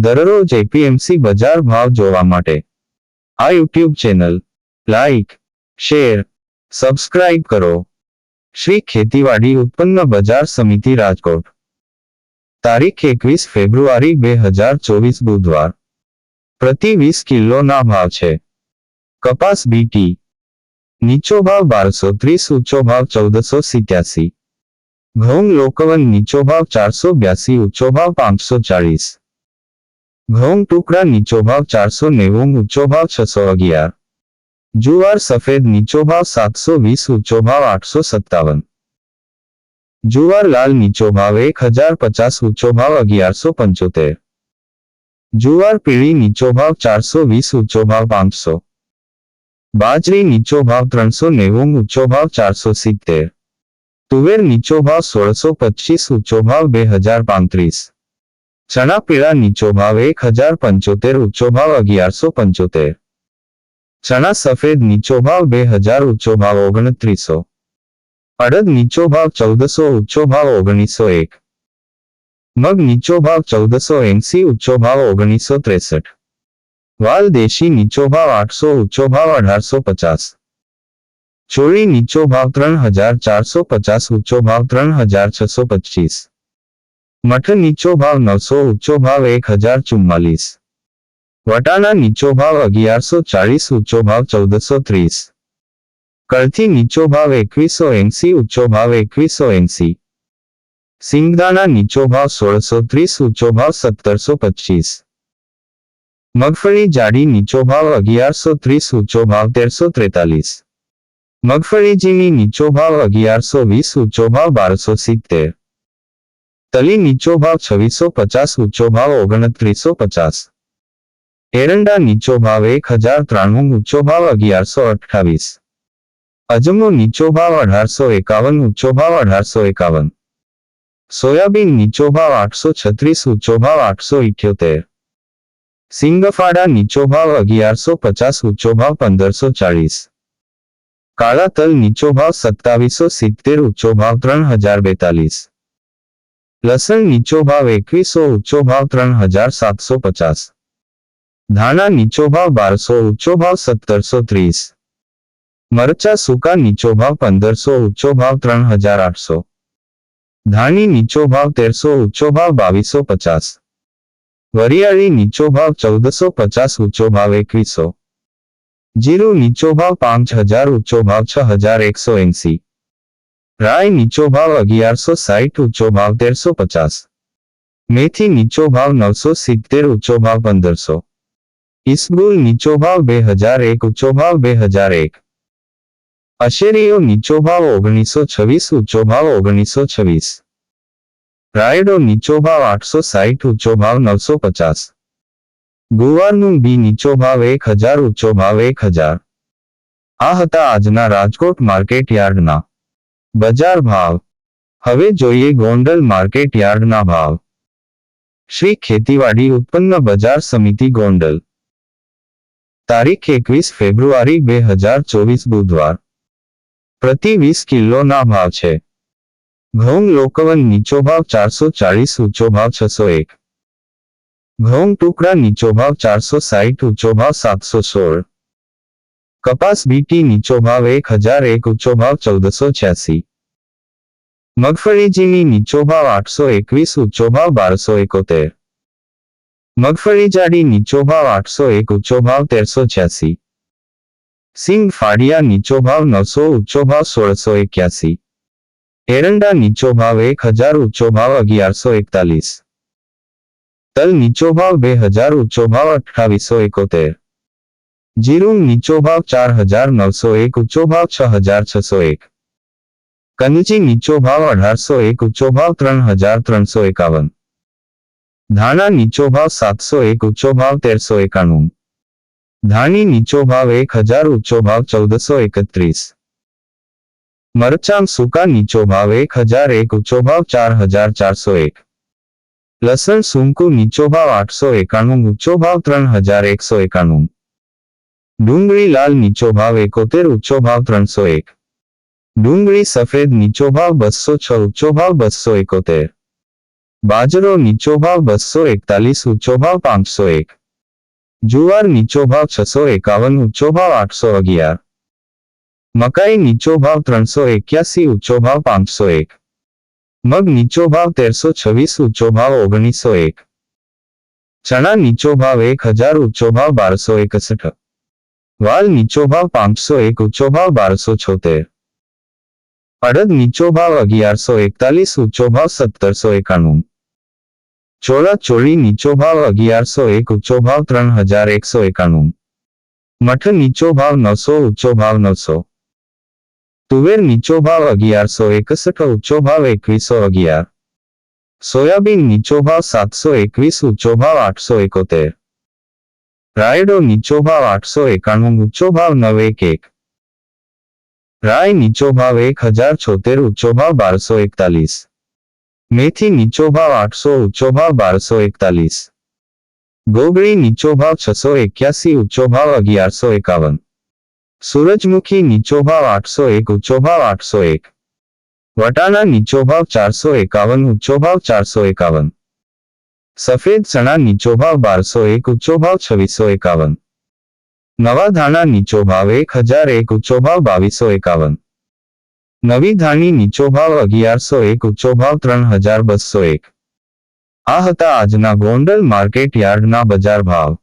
દરરોજ એપીએમસી બજાર ભાવ જોવા માટે. આ YouTube channel, like, share, subscribe કરો. શ્રી ખેતીવાડી ઉત્પન્ન બજાર સમિતિ રાજકોટ. તારીખ એકવીસ ફેબ્રુઆરી બે હજાર ચોવીસ બુધવાર. પ્રતિ વીસ કિલોના ભાવ છે. કપાસ બીટી નીચો ભાવ બારસો ત્રીસ, ઊંચો ભાવ ચૌદસો સિત્યાસી. ઘઉં લોકવન નીચો ભાવ ચારસો બ્યાસી, ઊંચો ભાવ પાંચસો ચાળીસ. ઘઉં ટુકડા નીચો ભાવ ચારસો નેવું ઊંચો ભાવ છસો અગિયાર જુવાર સફેદ નીચો ભાવ સાતસો વીસ ઊંચો ભાવ આઠસો સત્તાવન જુવાર લાલ નીચો ભાવ એક હજાર પચાસ ઊંચો ભાવ અગિયારસો પંચોતેર જુવાર પીળી નીચો ભાવ ચારસો વીસ ઊંચો ભાવ પાંચસો બાજરી નીચો ભાવ ત્રણસો નેવું ઊંચો ભાવ ચારસો સિત્તેર તુવેર નીચો ભાવ સોળસો પચીસ ઊંચો ભાવ બે હજાર પાંત્રીસ ચણા પીળા નીચો ભાવ એક હજાર પંચોતેર ઊંચો ભાવ અગિયારસો પંચોતેર ચણા સફેદ નીચો ભાવ બે હજાર ઊંચો ભાવ ઓગણત્રીસો અડદ નીચો ભાવ ચૌદસો ઊંચો ભાવ ઓગણીસો એક મગ નીચો ભાવ ચૌદસો એંસી ઊંચો ભાવ ઓગણીસો ત્રેસઠ વાલ દેશી નીચો ભાવ આઠસો ઊંચો ભાવ અઢારસો પચાસ ચોળી નીચો ભાવ ત્રણ હજાર ચારસો પચાસ ઊંચો ભાવ ત્રણ હજાર છસો પચીસ મઠ નીચો ભાવ નવસો ઊંચો ભાવ એક હજાર ચુમ્માલીસ વટાણા નીચો ભાવ અગિયારસો ચાળીસ ઊંચો ભાવ ચૌદસો ત્રીસ કળથી નીચો ભાવ એકવીસો એંસી ઊંચો ભાવ એકવીસો એંસી સિંગદાણા નીચો ભાવ સોળસો ત્રીસ ઊંચો ભાવ સત્તરસો પચીસ મગફળી જાડી નીચો ભાવ અગિયારસો ત્રીસ ઊંચો ભાવ તેરસો ત્રેતાલીસ મગફળી ઝીણી નીચો ભાવ અગિયારસો વીસ ઊંચો ભાવ બારસો સિત્તેર તલી નીચો ભાવ છવ્વીસો પચાસ ઊંચો ભાવ ઓગણત્રીસો પચાસ એરંડા નીચો ભાવ એક હજાર ત્રાણું ઊંચો ભાવ અગિયારસો અઠ્ઠાવીસ અજમો નીચો ભાવ અઢારસો એકાવન ઊંચો ભાવ અઢારસો એકાવન સોયાબીન નીચો ભાવ આઠસો છત્રીસ ઊંચો ભાવ આઠસો ઇઠ્યોતેર સિંગફાડા નીચો ભાવ અગિયારસો પચાસ ઊંચો ભાવ પંદરસો ચાળીસ કાળા તલ નીચો ભાવ સત્તાવીસો સિત્તેર ઊંચો ભાવ ત્રણ હજાર બેતાલીસ લસણ નીચો ભાવ એકવીસો ઊંચો ભાવ ત્રણ હજાર સાતસો પચાસ ધાણા નીચો ભાવ બારસો ઊંચો ભાવ સત્તરસો ત્રીસ મરચા સૂકા નીચો ભાવ પંદરસો ઊંચો ભાવ ત્રણ હજાર આઠસો ધાણી નીચો ભાવ તેરસો ઊંચો ભાવ બાવીસો પચાસ વરિયાળી નીચો ભાવ ચૌદસો પચાસ ઊંચો ભાવ એકવીસો જીરું નીચો ભાવ પાંચ હજાર ઊંચો ભાવ છ હજાર એકસો એંસી રાય નીચો ભાવ અગિયારસો સાહીઠ ઊંચો ભાવ તેરસો પચાસ મેથી નીચો ભાવ નવસો સિત્તેર ઊંચો ભાવ પંદરસો ઇસબુલ નીચો ભાવ બે હજાર એક ઊંચો ભાવ બે હજાર એક અશેરીઓ નીચો ભાવ ઓગણીસો છવ્વીસ ઊંચો ભાવ ઓગણીસો છવ્વીસ રાયડો નીચો ભાવ આઠસો સાહીઠ ઊંચો ભાવ નવસો પચાસ ગુવારનું બી નીચો ભાવ એક હજાર ઊંચો ભાવ એક હજાર આ હતા આજના રાજકોટ માર્કેટ યાર્ડના બજાર ભાવ. હવે જોઈએ ગોંડલ માર્કેટ યાર્ડના ભાવ. શ્રી ખેતીવાડી ઉત્પન્ન બજાર સમિતિ ગોંડલ. તારીખ એકવીસ ફેબ્રુઆરી બે હજાર ચોવીસ બુધવાર. પ્રતિ વીસ કિલોના ભાવ છે. ઘઉં લોકવન નીચો ભાવ ચારસો ચાળીસ, ઊંચો ભાવ છસો એક. ઘઉં ટુકડા નીચો ભાવ ચારસો સાઠ, ઊંચો ભાવ સાતસો સોળ. કપાસ બીટી નીચો ભાવ એક હજાર એક ઊંચો ભાવ ચૌદસો છ્યાસી. મગફળીજીની નીચો ભાવ આઠસો એકવીસ ઊંચો ભાવ બારસો એકોતેર. મગફળી જાડી નીચો ભાવ આઠસો એક ઊંચો ભાવ તેરસો છ્યાસી. સિંગ ફાડિયા નીચો ભાવ નવસો ઊંચો ભાવ સોળસો એક્યાસી. એરંડા નીચો ભાવ એક હજાર ઊંચો ભાવ અગિયારસો એકતાલીસ. તલ નીચો ભાવ બે હજાર ઊંચો ભાવ અઠાવીસો એકોતેર. જીરું નીચો ભાવ ચાર હજાર નવસો એક ઊંચો ભાવ છ હજાર છસો એક કનજી નીચો ભાવ અઢારસો એક ઊંચો ભાવ ત્રણ હજાર ત્રણસો એકાવન ધાણા નીચો ભાવ સાતસો એક ઊંચો ભાવ તેરસો એકાણું ધાણી નીચો ભાવ એક હજાર ઊંચો ભાવ ચૌદસો એકત્રીસ મરચાં સૂકા નીચો ભાવ એક હજાર એક ઊંચો ભાવ ચાર હજાર ચારસો એક લસણ સૂંકુ નીચો ભાવ આઠસો એકાણું ઊંચો ભાવ ત્રણ હજાર એકસો એકાણું ડુંગળી લાલ નીચો ભાવ એકોતેર ઊંચો ભાવ ત્રણસો એક ડુંગળી સફેદ નીચો ભાવ બસો છ ઊંચો ભાવ બસો એકોતેર બાજરો નીચો ભાવ બસો એકતાલીસ ઊંચો ભાવ પાંચસો એક જુવાર નીચો ભાવ છસો એકાવન ઊંચો ભાવ આઠસો અગિયાર મકાઈ નીચો ભાવ ત્રણસો એક્યાસી ઊંચો ભાવ પાંચસો એક મગ નીચો ભાવ તેરસો છવ્વીસ ઊંચો ભાવ ઓગણીસો એક ચણા નીચો ભાવ એક હજાર ઊંચો ભાવ બારસો એકસઠ વાલ નીચો ભાવ પાંચસો એક, ઊંચો ભાવ બારસો છોતેર. અડદ નીચો ભાવ અગિયારસો એકતાલીસ, ઊંચો ભાવ સત્તરસો એકાણું. ચોળા ચોળી નીચો ભાવ અગિયારસો એક, ઊંચો ભાવ ત્રણ હજાર એકસો એકાણું. મઠ નીચો ભાવ નવસો, ઊંચો ભાવ નવસો. તુવેર નીચો ભાવ અગિયારસો એકસઠ, ઊંચો ભાવ એકવીસો અગિયાર. સોયાબીન નીચો ભાવ સાતસો એકવીસ, ઊંચો ભાવ આઠસો એકોતેર. રાયડો નીચો ભાવ આઠસો એકાણું, ઊંચો ભાવ નવ એક એક. રાય નીચો ભાવ એક હજાર છોતેર, ઊંચો ભાવ બારસો એકતાલીસ. મેથી નીચો ભાવ આઠસો, ઊંચો ભાવ બારસો એકતાલીસ. ગોગળી નીચો ભાવ છસો એક્યાસી, ઊંચો ભાવ અગિયારસો એકાવન. સૂરજમુખી નીચો ભાવ આઠસો એક, ઊંચો ભાવ આઠસો એક. વટાણા નીચો ભાવ ચારસો એકાવન, ઊંચો ભાવ ચારસો એકાવન. સફેદ ચણા નીચો ભાવ બારસો એક ઊંચો ભાવ છવ્વીસો એકાવન. નવા ધાણા નીચો ભાવ એક હજાર એક ઊંચો ભાવ બાવીસો એકાવન. નવી ધાણી નીચો ભાવ અગિયારસો એક ઊંચો ભાવ ત્રણ હજાર બસો એક. આ હતા આજના ગોંડલ માર્કેટ યાર્ડના બજાર ભાવ.